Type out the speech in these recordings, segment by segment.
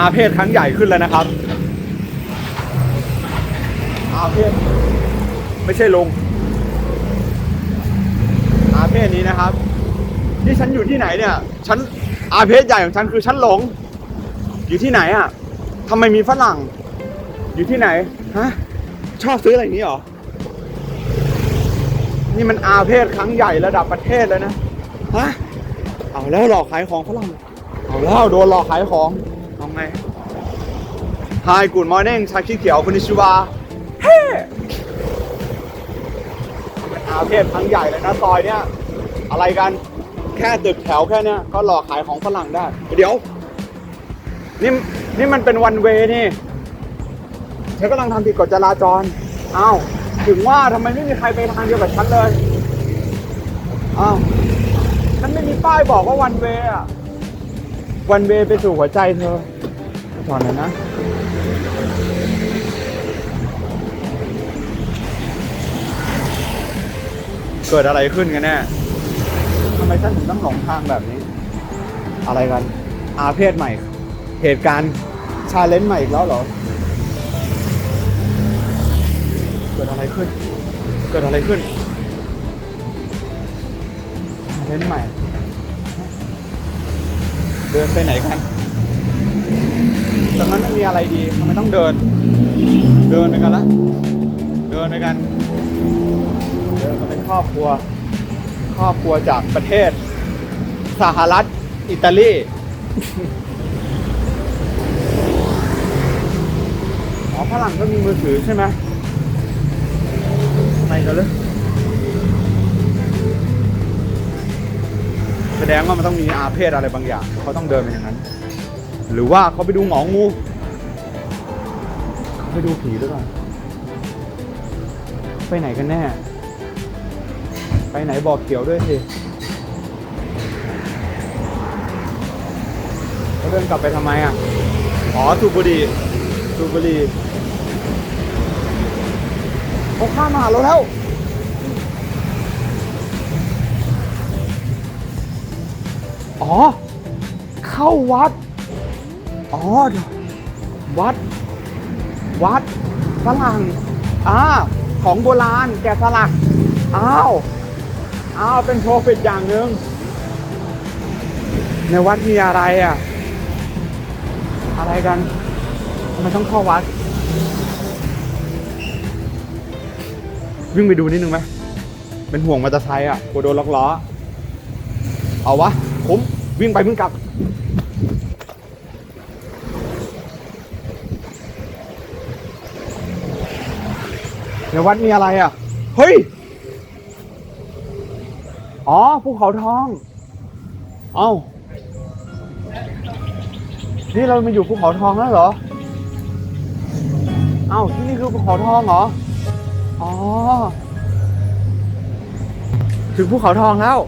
อาเพศครั้งใหญ่ขึ้นแล้วนะครับ อาเพศไม่ใช่ลง อาเพศนี้นะครับที่ฉันอยู่ที่ไหนเนี่ยฉันอาเพศใหญ่ของฉันคือฉันหลง อยู่ที่ไหนอะทำไมมีฝรั่ง อยู่ที่ไหนฮะชอบซื้ออะไรนี้หรอ นี่มันอาเพศครั้งใหญ่ระดับประเทศเลยนะฮะเอาแล้วหลอกขายของฝรั่งเอาแล้วโดนหลอกขายของ อาไง Hi good morning ชาขี้เขียวคุณนิชิวาเฮ้มันอาเพทั้งใหญ่เลยนะซอยเนี้ยอะไรกันแค่ตึกแถวแค่เนี้ยก็หลอกขายของฝรั่งได้ เดี๋ยว นี่นี่มันเป็นวันเวนี่เธอกำลังทำผิดกฎจราจรอ้าวถึงว่าทำไมไม่มีใครไปทางเดียวกับฉันเลยอ้าวฉันไม่มีป้ายบอกว่าวันเวอะวันเวไปสู่หัวใจเธอ ก่อนหน่อยนะเกิดอะไรขึ้นกันแน่ทำไมฉันถึงต้องหลงทางแบบนี้ อะไรกัน อาเพศใหม่ เหตุการณ์ชาเลนจ์ใหม่อีกแล้วเหรอ เกิดอะไรขึ้น เกิดอะไรขึ้นชาเลนจ์ใหม่ เดินไปไหนกัน แต่มันไม่มีอะไรดีทำไมต้องเดิน เดินไปกันละเดินไปกันเดินกันเป็นครอบครัว ครอบครัวจากประเทศ สหรัฐอิตาลีอ๋อฝรั่งก็มีมือถือใช่ไหมทำไมกันเลยแสดงว่ามันต้องมีอาเพศอะไรบางอย่าง เขาต้องเดินไปอย่างนั้น หรือว่าเขาไปดูหมองูเขาไปดูผีหรือเปล่าไปไหนกันแน่ ไปไหนบอกเกี่ยวด้วยสิเขาเดินกลับไปทำไมอะ อ๋อสูบบุหรี่สูบบุหรี่เขาข้ามมาหาเราแล้วอ๋อ เข้าวัด อ๋อวัด วัดฝรั่งอ่าของโบราณแกะสลัก อ้าว อ้าว เป็นโปรฟิตอย่างหนึ่งในวัดมีอะไรอะ อะไรกันทำไมต้องเข้าวัด วิ่งไปดูนิดนึงไหม เป็นห่วงมอเตอร์ไซค์อะกลัวโดนล็อกล้อ เอาวะ คุ้ม วิ่งไปวิ่งกลับ ในวัดมีอะไรอะ เฮ้ย อ๋อภูเขาทอง เอ้า นี่เรามาอยู่ภูเขาทองแล้วเหรอ เอ้าที่นี่คือภูเขาทองเหรอ อ๋อ ถึงภูเขาทองแล้ว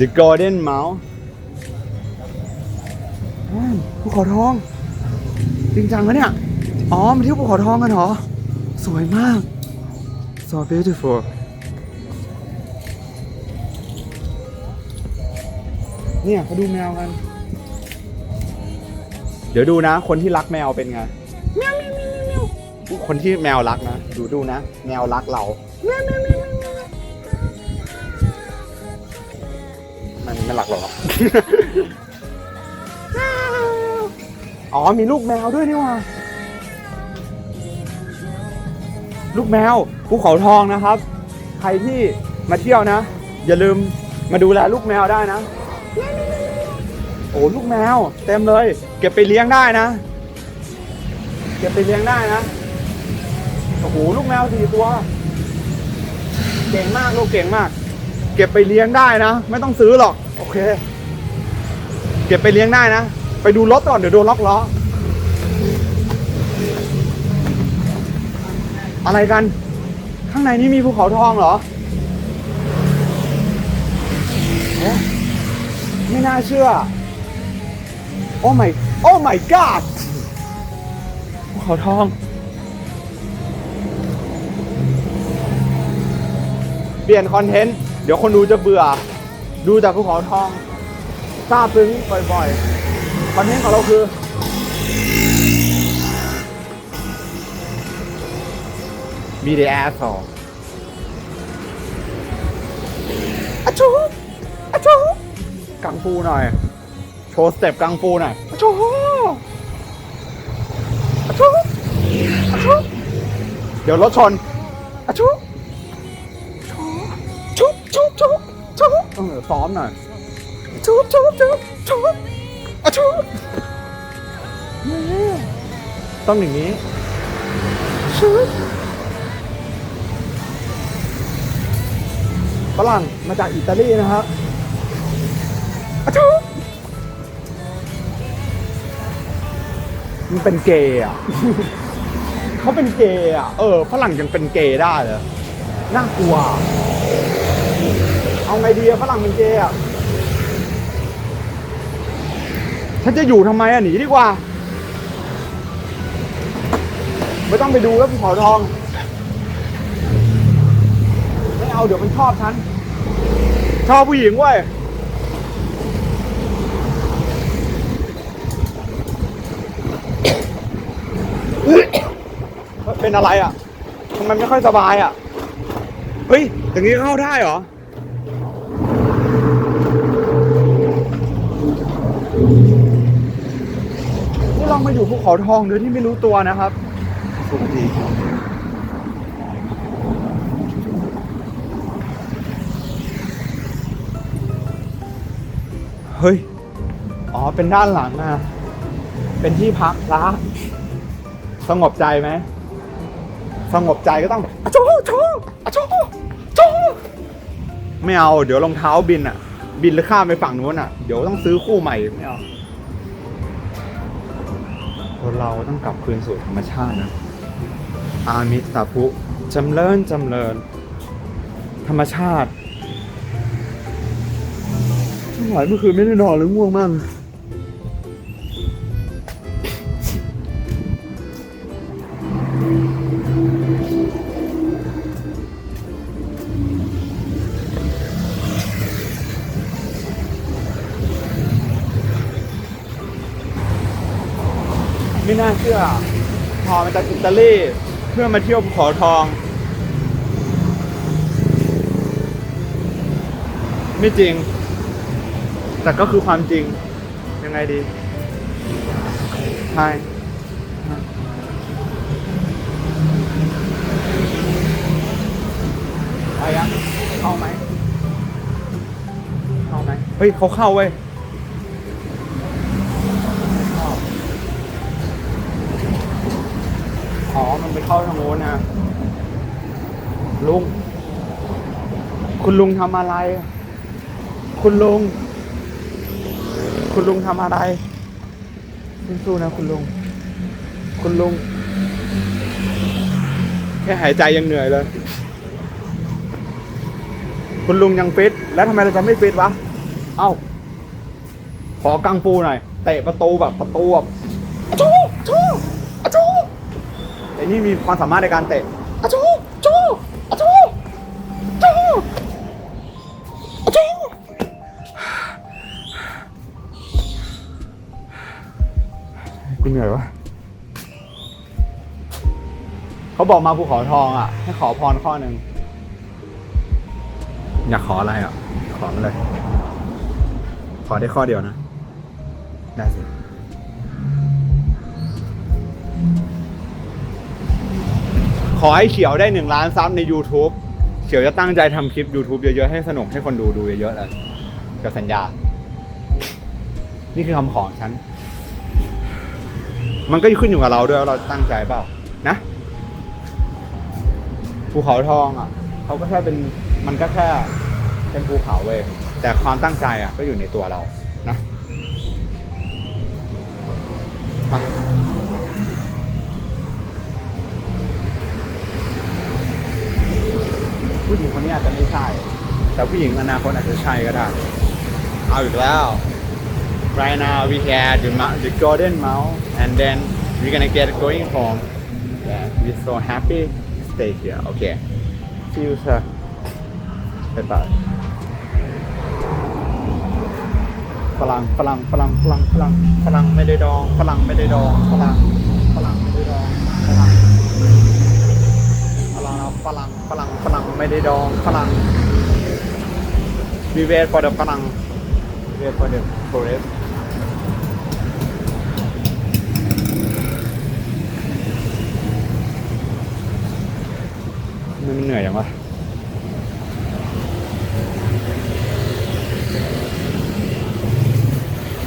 The Golden Mount อืมภูเขาทอง จริงจังแล้วเนี่ย อ๋อมาเที่ยวภูเขาทองกันเหรอ สวยมาก so beautiful เนี่ยเขาดูแมวกัน เดี๋ยวดูนะ คนที่รักแมวเป็นไงแมวแมวแมวแมวคนที่แมวรักนะ ดูดูนะ แมวรักเราแมวแมวแมวแมวแมวมันไม่รักหรอกอ๋อมีลูกแมวด้วยนี่หว่า ลูกแมวภูเขาทองนะครับ ใครที่มาเที่ยวนะ อย่าลืมมาดูแลลูกแมวได้นะ โอ้ลูกแมว เต็มเลย เก็บไปเลี้ยงได้นะ เก็บไปเลี้ยงได้นะโอ้โหลูกแมวสี่ตัวเก่งมากลูกเก่งมาก เก็บไปเลี้ยงได้นะ ไม่ต้องซื้อหรอก โอเค เก็บไปเลี้ยงได้นะ ไปดูรถก่อนเดี๋ยวโดนล็อกล้อ อะไรกัน ข้างในนี้มีภูเขาทองเหรอเอ๊ะไม่น่าเชื่อ โอ้ my โอ้ my god ภูเขาทองเปลี่ยนคอนเทนต์เดี๋ยวคนดูจะเบื่อ ดูแต่ภูเขาทองซาบซึ้งบ่อยๆ คอนเทนต์ของเราคือ มีเดียแอร์สองอะชูอะชูกังฟูหน่อย โชว์สเต็ปกังฟูหน่อยอะชูอะชูอะชูเดี๋ยวรถชนอะชูชุบชุบชุบชุบเออซ้อมหน่อยชุบชุบชุบชุบอะชูต้องอย่างนี้ชุบ ฝรั่งมาจากอิตาลีนะครับอะชูมันเป็นเกย์อะ เขาเป็นเกย์อะ เออฝรั่งยังเป็นเกย์ได้เลยน่ากลัว เอาไงดีอะฝรั่งเป็นเกย์อะฉันจะอยู่ทำไมอะหนีดีกว่า ไม่ต้องไปดูแล้วภูเขาทอง ไม่ เอาเดี๋ยวมันชอบฉัน ชอบผู้หญิงเว้ยเป็นอะไรอะทำไมไม่ค่อยสบายอะ เฮ้ย อย่างนี้เข้าได้เหรอ นี่ลองมาอยู่ภูเขาทองโดยที่ไม่รู้ตัวนะครับสุขดี เฮ้ย อ๋อ เป็นด้านหลังอะ เป็นที่พักพระสงบใจไหม สงบใจก็ต้องอะโชโชอะโชโชไม่เอา เดี๋ยวรองเท้าบินอะ บินแล้วข้ามไปฝั่งนู้นอะ เดี๋ยวต้องซื้อคู่ใหม่ไม่เอาคนเราต้องกลับคืนสู่ธรรมชาตินะ อามิตาพุจำเริญจำเริญ ธรรมชาติ ไม่ไหวเมื่อคืนไม่ได้นอนเลยง่วงมากไม่น่าเชื่อพอมาจากอิตาลีเพื่อมาเที่ยวภูเขาทอง ไม่จริง แต่ก็คือความจริงยังไงดีใช่ไปยังเข้าไหมเข้าไหมเฮ้ยเขาเข้าเว้ยอ๋อมันไปเข้าทางโน้นนะลุง คุณลุงทำอะไร คุณลุง คุณลุงทำอะไรสู้ๆนะคุณลุง คุณลุง แค่หายใจยังเหนื่อยเลย คุณลุงยังฟิตแล้วทำไมเราจะไม่ฟิตวะ เอ้า ขอกังฟูหน่อยเตะประตูแบบประตูแบบอะจูจูอะจูไอ้นี่มีความสามารถในการเตะ กูเหนื่อยวะเขาบอกมาภูเขาทองอะ ให้ขอพรข้อหนึ่งอยากขออะไรอะ ขอมาเลย ขอได้ข้อเดียวนะ ได้สิ ขอให้เขียวได้หนึ่งล้านซับใน YouTube เขียวจะตั้งใจทำคลิป YouTube เยอะๆ ให้สนุกให้คนดูดูเยอะๆเลยกับสัญญา นี่คือคำขอของฉัน มันก็ขึ้นอยู่กับเราด้วยว่าเราตั้งใจเปล่านะภูเขาทองอะเขาก็แค่เป็นมันก็แค่เป็นภูเขาเว้ยแต่ความตั้งใจอะ ก็อยู่ในตัวเรานะมาผู้หญิงคนนี้อาจจะไม่ใช่ แต่ผู้หญิงอนาคตอาจจะใช่ก็ได้ เอาอีกแล้ว right now we had the, the golden mouse and then we're gonna get going home yeah we're so happy to stay here okay see you sir bye bye ฝฝรั่งฝรั่งฝรั่งฝรั่งฝรั่งฝรั่งไม่ได้ดองฝรั่งไม่ได้ดองฝรั่งฝรั่งไม่ได้ดองฝรั่งฝรั่งฝรั่งฝรั่งฝรั่งไม่ได้ดองฝรั่ง we wait for the ฝรั่ง wait for the forest มันเหนื่อยอย่างวะ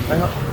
ไปครับ